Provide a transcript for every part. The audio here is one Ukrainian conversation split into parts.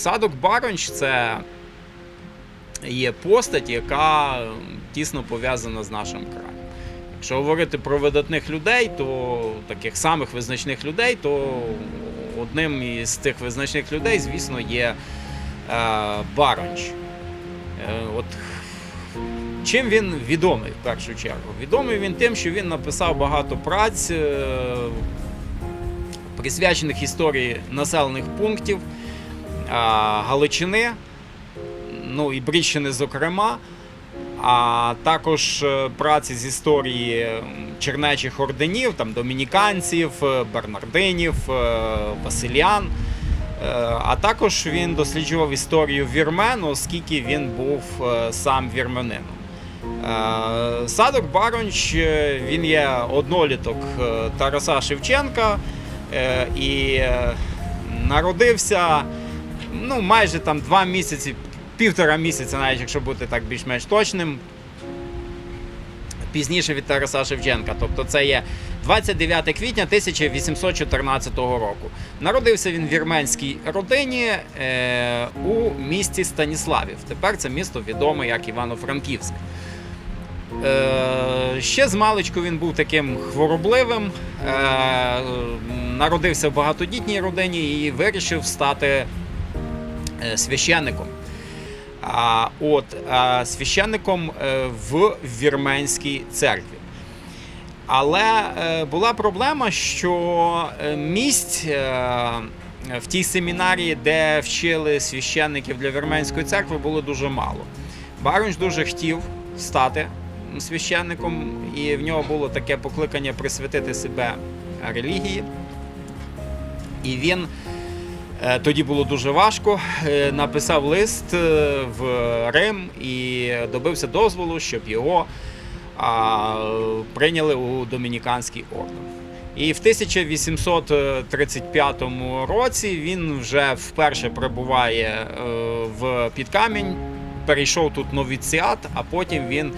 Садок Баронч це є постать, яка тісно пов'язана з нашим краєм. Якщо говорити про видатних людей, то таких самих визначних людей, то одним із цих визначних людей, звісно, є е, Баронч. Е, от Чим він відомий в першу чергу? Відомий він тим, що він написав багато праць, е, присвячених історії населених пунктів Галичини, ну і Бріщини, зокрема, а також е, праці з історії чернечих орденів, там домініканців, е, бернардинів, е, василіан. А також він досліджував історію вірмен, оскільки він був сам вірменином. Садок Баронч він є одноліток Тараса Шевченка і народився ну, майже там два місяці, півтора місяця, навіть якщо бути так більш-менш точним. Пізніше від Тараса Шевченка, тобто це є 29 квітня 1814 року. Народився він в вірменській родині е, у місті Станіславів. Тепер це місто відоме як Івано-Франківськ. Е, ще з маличку він був таким хворобливим, е, народився в багатодітній родині і вирішив стати священником. А, от, а, священником е, в вірменській церкві. Але е, була проблема, що е, місць е, в тій семінарії, де вчили священників для вірменської церкви, було дуже мало. Баронч дуже хотів стати священником, і в нього було таке покликання присвятити себе релігії. І він е, тоді було дуже важко. е, Написав лист е, в Рим і добився дозволу, щоб його прийняли у Домініканський орден. І в 1835 році він вже вперше прибуває е, в Підкамінь, перейшов тут новіціат, а потім він е,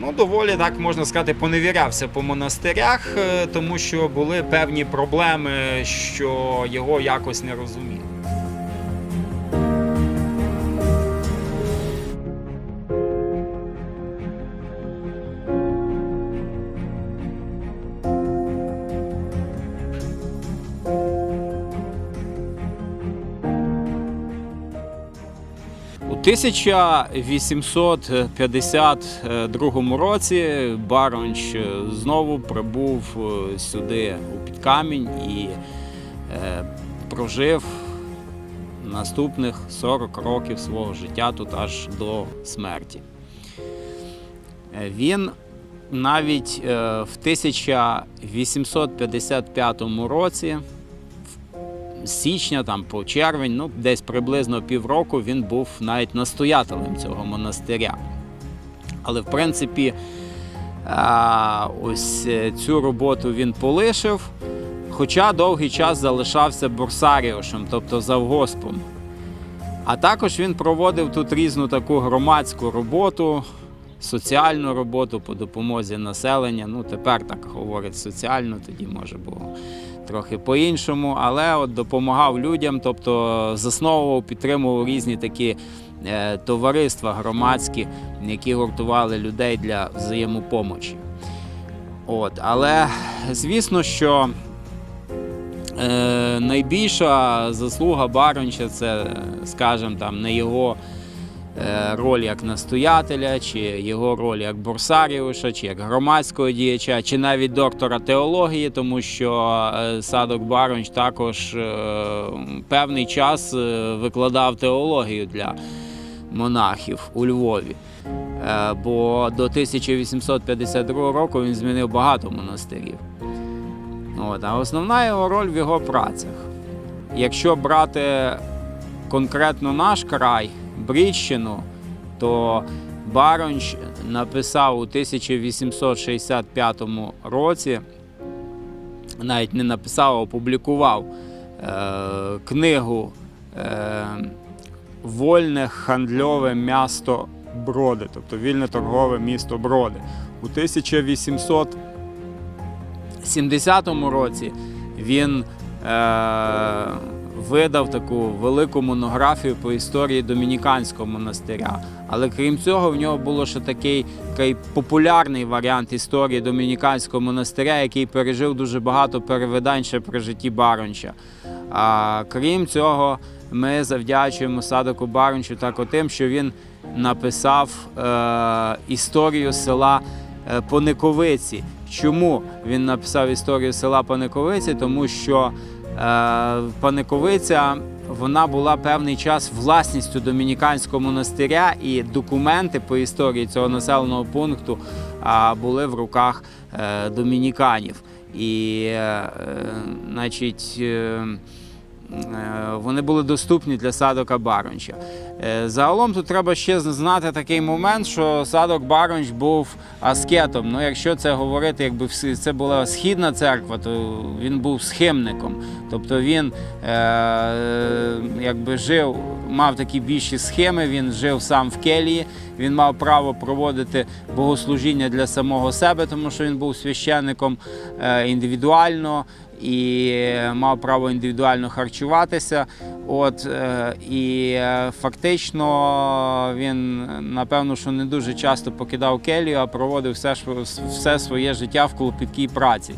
ну, доволі так можна сказати, поневірявся по монастирях, е, тому що були певні проблеми, що його якось не розуміли. 1852 році Баронч знову прибув е, сюди у Підкамінь і е, прожив наступних 40 років свого життя тут аж до смерті. Е, Він навіть в 1855 році січня там по червень, ну десь приблизно півроку він був навіть настоятелем цього монастиря. Але в принципі, ось е, цю роботу він полишив, хоча довгий час залишався бурсаріошем, тобто завгоспом. А також він проводив тут різну таку громадську роботу, соціальну роботу по допомозі населення. Ну, тепер так говорять соціально, тоді може було трохи по-іншому, але от допомагав людям, тобто засновував, підтримував різні такі е, товариства громадські, які гуртували людей для взаємопомочі. От, але звісно, що е, найбільша заслуга Баронча це, скажімо, там, не його роль як настоятеля, чи його роль як бурсаріуша, чи як громадського діяча, чи навіть доктора теології, тому що е, Садок Баронч також е, певний час е, викладав теологію для монахів у Львові. Е, Бо до 1852 року він змінив багато монастирів. От, а основна його роль в його працях. Якщо брати конкретно наш край, Брідщину, то Баронч написав у 1865 році, навіть не написав, а опублікував е, книгу е, Вольне хандльове місто Броди, тобто вільне торгове місто Броди. У 1870 році він видав таку велику монографію по історії домініканського монастиря. Але крім цього, в нього було ще такий, такий популярний варіант історії домініканського монастиря, який пережив дуже багато перевидань ще при житті Баронча. А крім цього, ми завдячуємо Садоку Барончу так тим, що він написав е, історію села е, Пониковиці. Чому він написав історію села Паниковиці? Тому що е, Паниковиця вона була певний час власністю домініканського монастиря, і документи по історії цього населеного пункту були в руках е, домініканів. І, е, е, значить, е, е, вони були доступні для садока Баронча. Е, Загалом тут треба ще знати такий момент, що садок Баронч був аскетом. Ну, якщо це говорити, якби це була східна церква, то він був схимником. Тобто він е, якби жив, мав такі більші схеми, він жив сам в келії, він мав право проводити богослужіння для самого себе, тому що він був священником е, індивідуально і мав право індивідуально харчуватися. От е, і е, фактично він напевно, що не дуже часто покидав келію, а проводив все, все своє життя в клопіткій праці.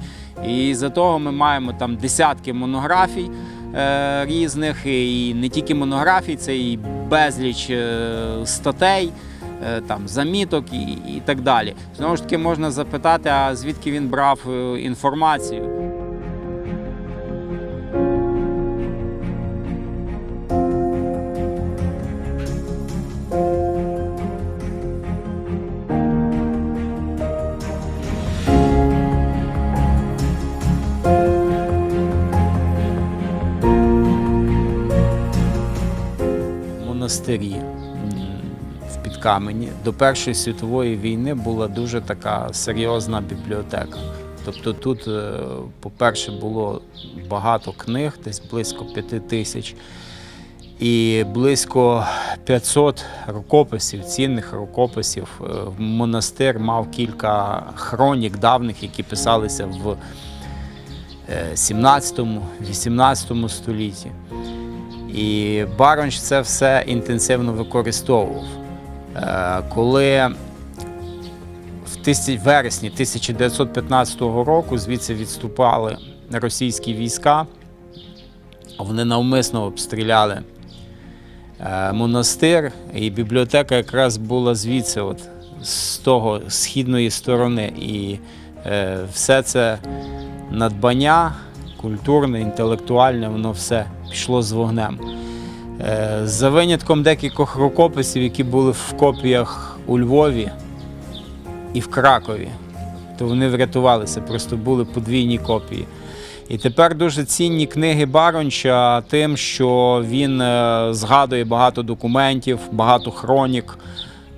І за того ми маємо там десятки монографій е, різних, і не тільки монографій, це і безліч статей. Там заміток і, і так далі. Знову ж таки, можна запитати, а звідки він брав інформацію. В Підкамені до Першої світової війни була дуже така серйозна бібліотека. Тобто тут, е, по-перше, було багато книг, десь близько п'яти тисяч, і близько 500 рукописів, цінних рукописів. Е, Монастир мав кілька хронік давних, які писалися в 17-18 столітті. І Баронч це все інтенсивно використовував. Е, Коли в вересні 1915 року звідси відступали російські війська, вони навмисно обстріляли е, монастир, і бібліотека якраз була звідси, от, з того східної сторони. І е, все це надбання культурне, інтелектуальне, воно все пішло з вогнем. Е, За винятком декількох рукописів, які були в копіях у Львові і в Кракові, то вони врятувалися, просто були подвійні копії. І тепер дуже цінні книги Баронча тим, що він е, згадує багато документів, багато хронік,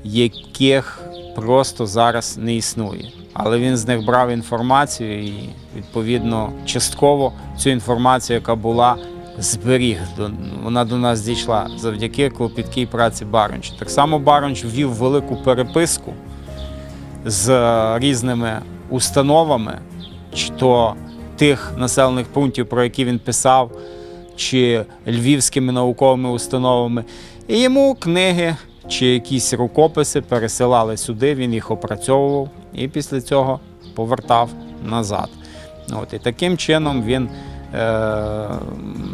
яких просто зараз не існує. Але він з них брав інформацію і, відповідно, частково цю інформацію, яка була, зберіг. Вона до нас дійшла завдяки клопіткій праці Баронча. Так само Баронч ввів велику переписку з різними установами, чи то тих населених пунктів, про які він писав, чи львівськими науковими установами. І йому книги чи якісь рукописи пересилали сюди, він їх опрацьовував і після цього повертав назад. От, і таким чином він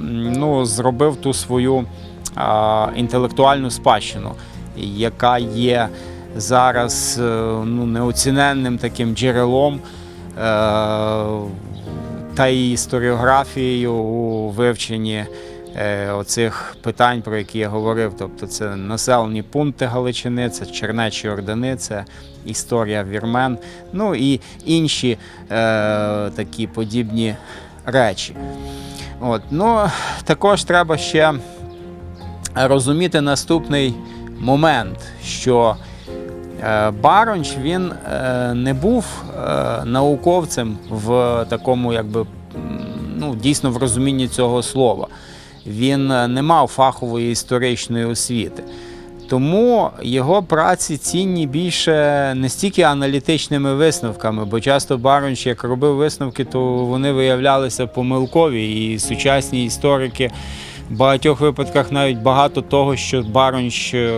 ну, зробив ту свою е, інтелектуальну спадщину, яка є зараз е, ну, неоціненним таким джерелом. Е, та й історіографією у вивченні е, оцих питань, про які я говорив. Тобто це населені пункти Галичини, це Чернечі Ордени, це історія вірмен, ну і інші е, такі подібні речі. От. Ну, також треба ще розуміти наступний момент, що Е, Баронч він е, не був е, науковцем в такому, якби ну, дійсно в розумінні цього слова. Він не мав фахової історичної освіти. Тому його праці цінні більше не стільки аналітичними висновками, бо часто Баронч, як робив висновки, то вони виявлялися помилкові, і сучасні історики в багатьох випадках навіть багато того, що Баронч е,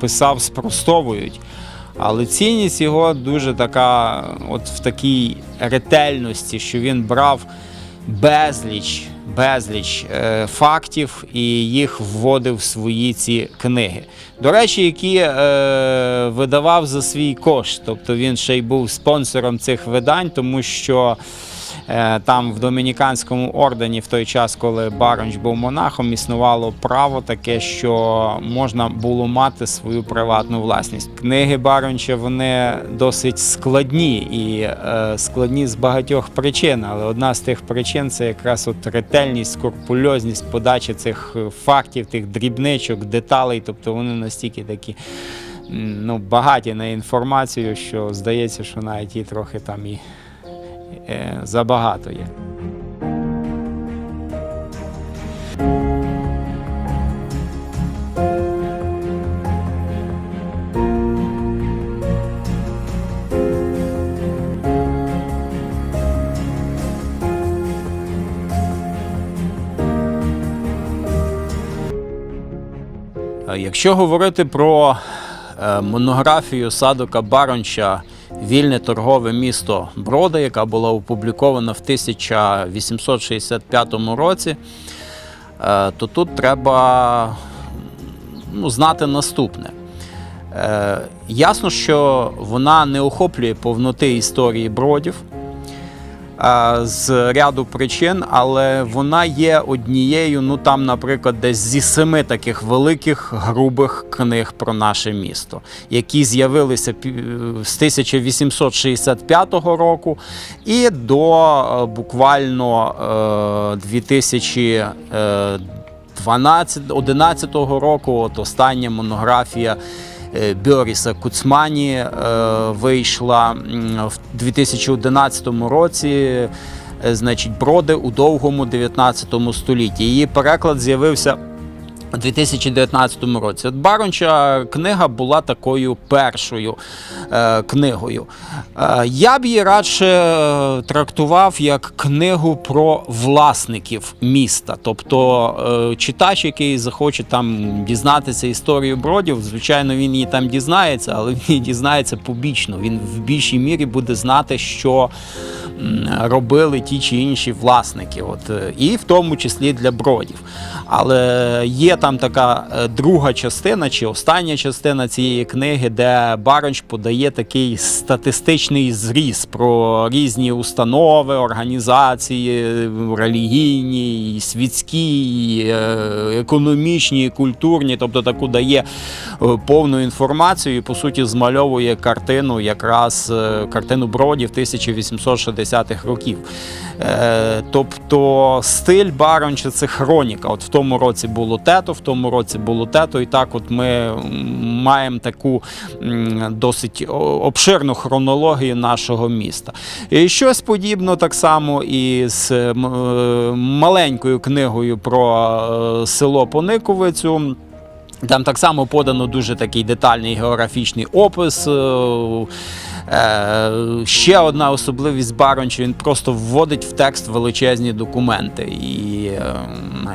писав, спростовують. Але цінність його дуже така, от в такій ретельності, що він брав безліч, безліч е, фактів і їх вводив в свої ці книги. До речі, які е, видавав за свій кошт. Тобто він ще й був спонсором цих видань, тому що. Е, Там в Домініканському ордені в той час, коли Баронч був монахом, існувало право таке, що можна було мати свою приватну власність. Книги Баронча вони досить складні і е, складні з багатьох причин. Але одна з тих причин це якраз от ретельність, скрупульозність подачі цих е, фактів, тих дрібничок, деталей. Тобто вони настільки такі. Ну, багаті на інформацію, що здається, що навіть і трохи там і забагато є. Е, Якщо говорити про е, монографію Садока Баронча Вільне торгове місто Брода, яка була опублікована в 1865 році, е, то тут треба ну, знати наступне. Е, Ясно, що вона не охоплює повноти історії бродів з ряду причин, але вона є однією, ну там, наприклад, десь зі семи таких великих грубих книг про наше місто, які з'явилися пі- з 1865 року і до е, буквально е, 2012 11 року. От остання монографія. Е, Бьоріса Куцмані е, вийшла в 2011 році. е, Значить, броди у довгому 19 столітті. Її переклад з'явився у 2019 році. От Баронча книга була такою першою е, книгою. Е, я б її радше е, трактував як книгу про власників міста. Тобто е, читач, який захоче там дізнатися історію бродів, звичайно, він її там дізнається, але він її дізнається побічно. Він в більшій мірі буде знати, що робили ті чи інші власники, от, е, і в тому числі для бродів. Але є там така е, друга частина чи остання частина цієї книги, де Баронч подає такий статистичний зріз про різні установи, організації, релігійні, світські, е, економічні, культурні, тобто таку дає е, повну інформацію і по суті змальовує картину, якраз картину бродів 1860-х років. Тобто стиль Баронча це хроніка. От в тому році було тето, в тому році було тето, і так от ми маємо таку досить обширну хронологію нашого міста. І щось подібно так само і з е, е, маленькою книгою про е, село Пониковицю. Там так само подано дуже такий детальний географічний опис. Е, ще одна особливість Баронча, він просто вводить в текст величезні документи. І е,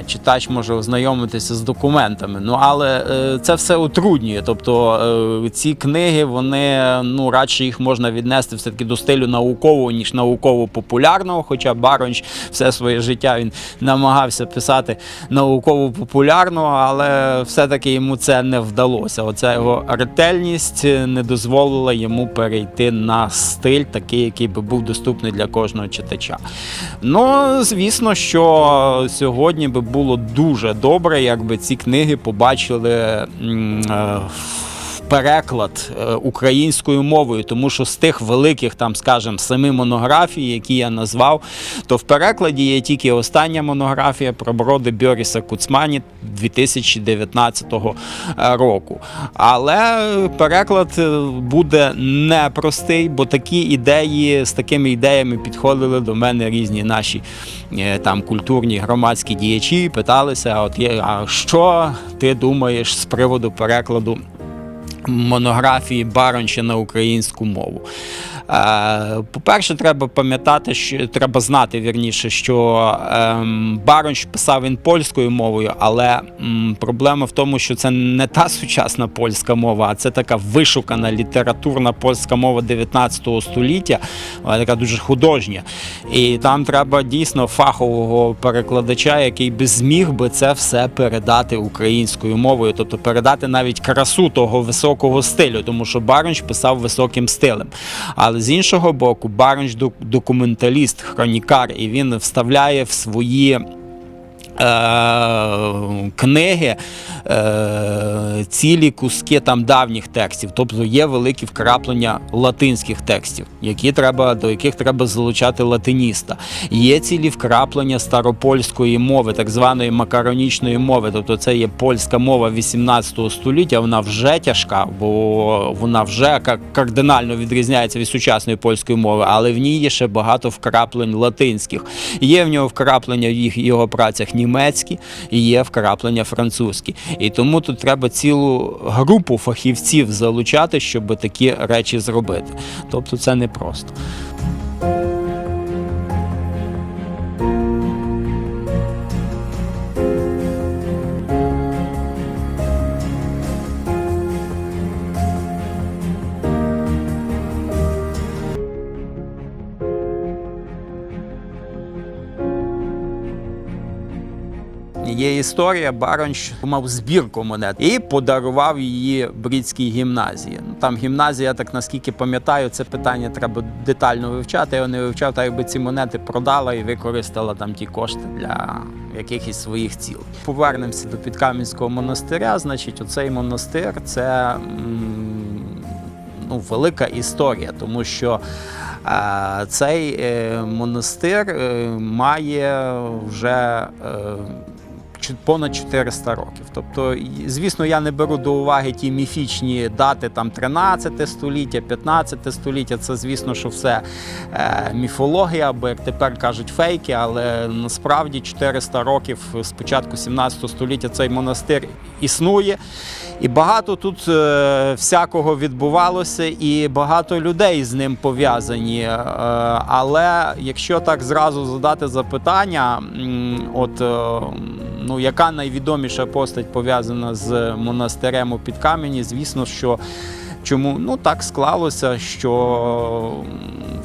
читач може ознайомитися з документами. Ну, але е, це все утруднює. Тобто ці книги, вони ну, радше їх можна віднести все-таки до стилю наукового, ніж науково-популярного. Хоча Баронч все своє життя він намагався писати науково-популярно, але все-таки йому це не вдалося. Оця його ретельність не дозволила йому перейти на стиль, такий, який би був доступний для кожного читача. Ну, звісно, що сьогодні би було дуже добре, якби ці книги побачили. е, Переклад е, українською мовою, тому що з тих великих, там, скажімо, семи монографій, які я назвав, то в перекладі є тільки остання монографія про броди Бьоріса Куцмані 2019 року. Але переклад е, буде непростий, бо такі ідеї з такими ідеями підходили до мене різні наші е, там культурні громадські діячі, питалися: а от а що ти думаєш з приводу перекладу? Монографії Баронча на українську мову. Е, По-перше, треба пам'ятати, що треба знати вірніше, що ем, Баронч писав він польською мовою, але проблема в тому, що це не та сучасна польська мова, а це така вишукана літературна польська мова 19 століття, вона така дуже художня. І там треба дійсно фахового перекладача, який би зміг би це все передати українською мовою, тобто передати навіть красу того високого стилю, тому що Баронч писав високим стилем. Але з іншого боку, Баронч документаліст, хронікар, і він вставляє в свої. Е, книги, е, цілі куски там давніх текстів, тобто є великі вкраплення латинських текстів, які треба, до яких треба залучати латиніста. Є цілі вкраплення старопольської мови, так званої макаронічної мови, тобто це є польська мова 18 століття, вона вже тяжка, бо вона вже кардинально відрізняється від сучасної польської мови, але в ній є ще багато вкраплень латинських. Є в нього вкраплення в їх його працях німецькі, і є вкраплення французькі. І тому тут треба цілу групу фахівців залучати, щоб такі речі зробити. Тобто це непросто. Є історія, Баронч мав збірку монет і подарував її брідській гімназії. Ну, Там гімназія, так наскільки пам'ятаю, це питання треба детально вивчати. Я не вивчав, так якби ці монети продала і використала там ті кошти для якихось своїх цілей. Повернемося до Підкам'янського монастиря. Значить, оцей монастир це. ну, велика історія, тому що е, цей е, монастир е, має вже понад 400 років. Тобто, звісно, я не беру до уваги ті міфічні дати там 13 століття, 15 століття. Це, звісно, що все е, міфологія, або як тепер кажуть, фейки, але насправді 400 років з початку 17 століття цей монастир існує. І багато тут е, всякого відбувалося, і багато людей з ним пов'язані. Е, але якщо так зразу задати запитання, от е, ну, яка найвідоміша постать пов'язана з монастирем у Підкам'яні, звісно, що. Чому ну так склалося, що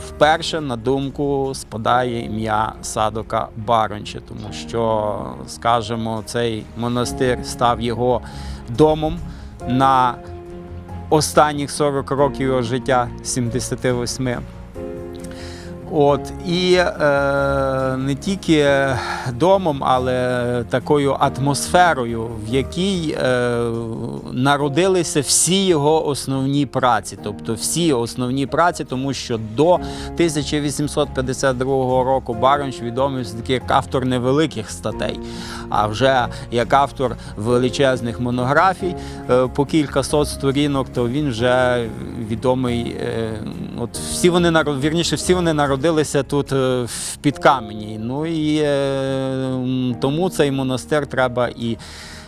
вперше на думку спадає ім'я Садока Баронча, тому що, скажімо, цей монастир став його домом на останніх 40 років його життя 78. От і е, не тільки домом, але такою атмосферою, в якій е, народилися всі його основні праці, тобто всі основні праці, тому що до 1852 року Баронч відомий все-таки як автор невеликих статей, а вже як автор величезних монографій е, по кілька сот сторінок, то він вже відомий. е, От всі вони вірніше, всі вони народилися тут е, в Підкамені. Ну і е, тому цей монастир треба і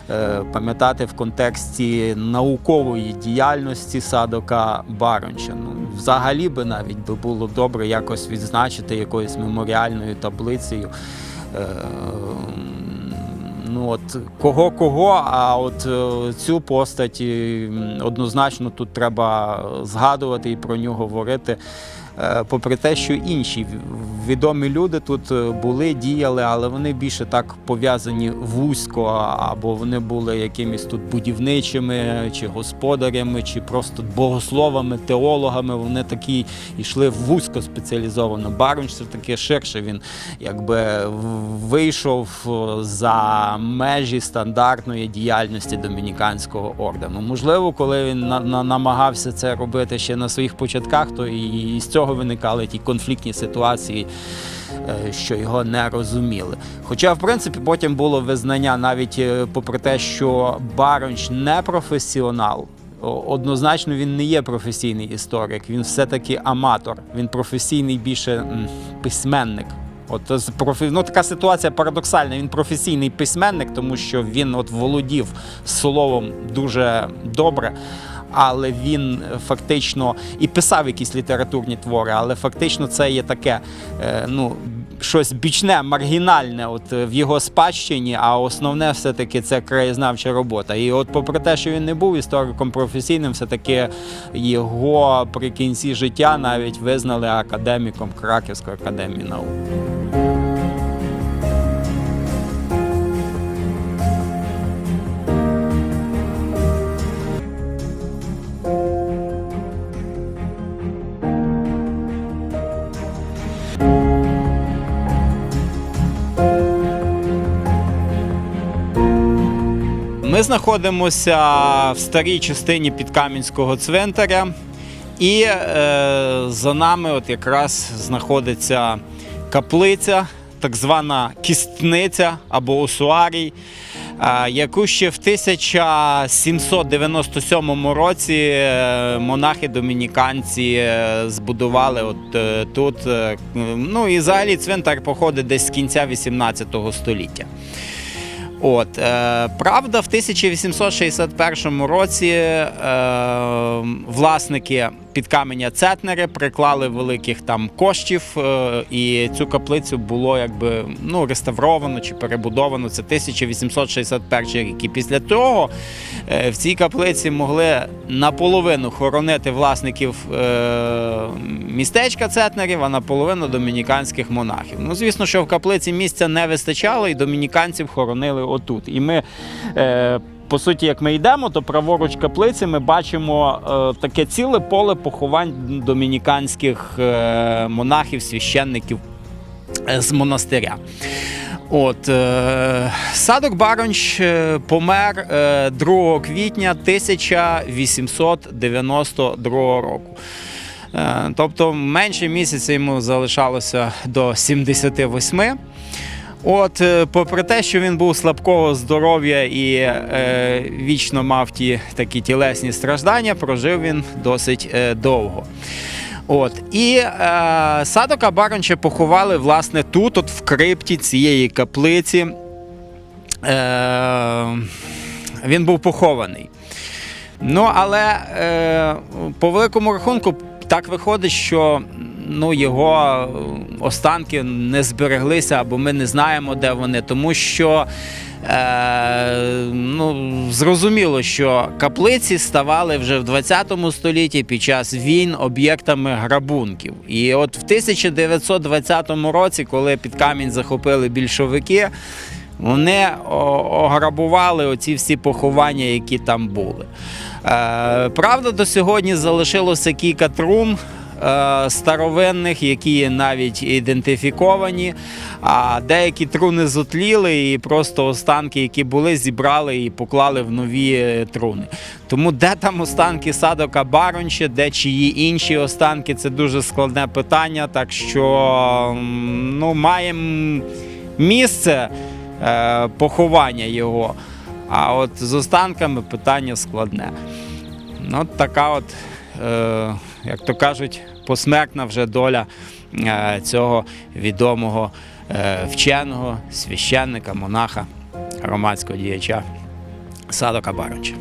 е, пам'ятати в контексті наукової діяльності садока Баронча. Ну, взагалі би навіть би було добре якось відзначити якоюсь меморіальною таблицею. Е, Ну от кого кого, а от е, цю постать е, однозначно тут треба згадувати і про нього говорити. Е, Попри те, що інші відомі люди тут е, були, діяли, але вони більше так пов'язані вузько, або вони були якимись тут будівничими, чи господарями, чи просто богословами, теологами. Вони такі йшли вузько спеціалізовано. Барунч це таке ширше. Він якби вийшов е, за межі стандартної діяльності домініканського ордену. Можливо, коли він на, на- намагався це робити ще на своїх початках, то і з цього виникали ті конфліктні ситуації. е, Що його не розуміли. Хоча, в принципі, потім було визнання, навіть е, попри те, що Баронч не професіонал, однозначно він не є професійний історик, він все-таки аматор, він професійний більше письменник. От ну, така ситуація парадоксальна. Він професійний письменник, тому що він от володів словом дуже добре. Але він е, фактично і писав якісь літературні твори, але фактично це є таке, е, ну. Щось бічне, маргінальне от е, в його спадщині, а основне все-таки це краєзнавча робота. І от, попри те, що він не був істориком професійним, все-таки його при кінці життя навіть визнали академіком Краківської академії наук. Ми знаходимося в старій частині підкам'янського цвинтаря, і е, за нами от якраз знаходиться каплиця, так звана кістниця або осуарій, е, яку ще в 1797 році е, монахи-домініканці е, збудували от е, тут. е, Ну і взагалі цвинтар походить десь з кінця 18 століття. От, е, правда, в 1861 році е, власники підкаменя Цетнери приклали великих там коштів, е, і цю каплицю було якби ну, реставровано чи перебудовано. Це 1861 рік. І після того е, в цій каплиці могли наполовину хоронити власників е, містечка Цетнерів, а наполовину домініканських монахів. Ну, звісно, що в каплиці місця не вистачало, і домініканців хоронили отут. І ми. Е, по суті, як ми йдемо, то праворуч каплиці ми бачимо е, таке ціле поле поховань домініканських е, монахів, священників е, з монастиря. От, е, Садок Баронч е, помер е, 2 квітня 1892 року. Е, тобто менше місяця йому залишалося до 78. От, е, попри те, що він був слабкого здоров'я і е, вічно мав ті такі тілесні страждання, прожив він досить е, довго. От, і е, Садока Баронча поховали власне тут, от в крипті цієї каплиці. Е, він був похований. Ну, але е, по великому рахунку так виходить, що ну, його останки не збереглися, або ми не знаємо, де вони, тому що е, ну, зрозуміло, що каплиці ставали вже в 20 столітті під час війн об'єктами грабунків. І от в 1920 році, коли під камінь захопили більшовики, вони ограбували оці всі поховання, які там були. Е, правда, до сьогодні залишилося кілька трун. Е, Старовинних, які навіть ідентифіковані, а деякі труни зотліли, і просто останки, які були, зібрали і поклали в нові е, труни. Тому де там останки садока Баронча, де чиї інші останки, це дуже складне питання. Так що ну, маємо місце е, поховання його. А от з останками питання складне. Ну, от така як то кажуть, посмертна вже доля е, цього відомого е, вченого, священника, монаха, громадського діяча Садока Барича.